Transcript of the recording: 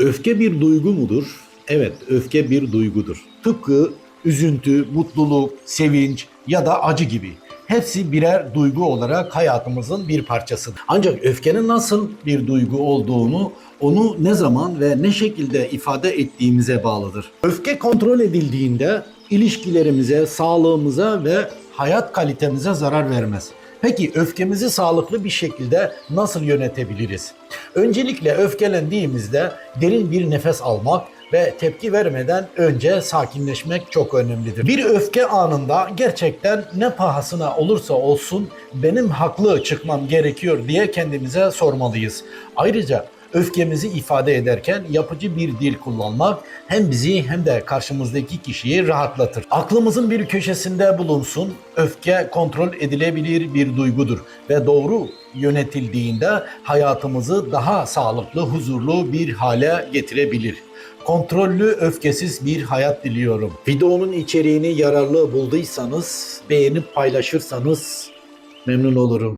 Öfke bir duygu mudur? Evet, öfke bir duygudur. Tıpkı üzüntü, mutluluk, sevinç ya da acı gibi. Hepsi birer duygu olarak hayatımızın bir parçasıdır. Ancak öfkenin nasıl bir duygu olduğunu, onu ne zaman ve ne şekilde ifade ettiğimize bağlıdır. Öfke kontrol edildiğinde ilişkilerimize, sağlığımıza ve hayat kalitemize zarar vermez. Peki öfkemizi sağlıklı bir şekilde nasıl yönetebiliriz? Öncelikle öfkelendiğimizde derin bir nefes almak ve tepki vermeden önce sakinleşmek çok önemlidir. Bir öfke anında gerçekten ne pahasına olursa olsun benim haklı çıkmam gerekiyor diye kendimize sormalıyız. Ayrıca öfkemizi ifade ederken yapıcı bir dil kullanmak hem bizi hem de karşımızdaki kişiyi rahatlatır. Aklımızın bir köşesinde bulunsun. Öfke kontrol edilebilir bir duygudur ve doğru yönetildiğinde hayatımızı daha sağlıklı, huzurlu bir hale getirebilir. Kontrollü, öfkesiz bir hayat diliyorum. Videonun içeriğini yararlı bulduysanız, beğenip paylaşırsanız memnun olurum.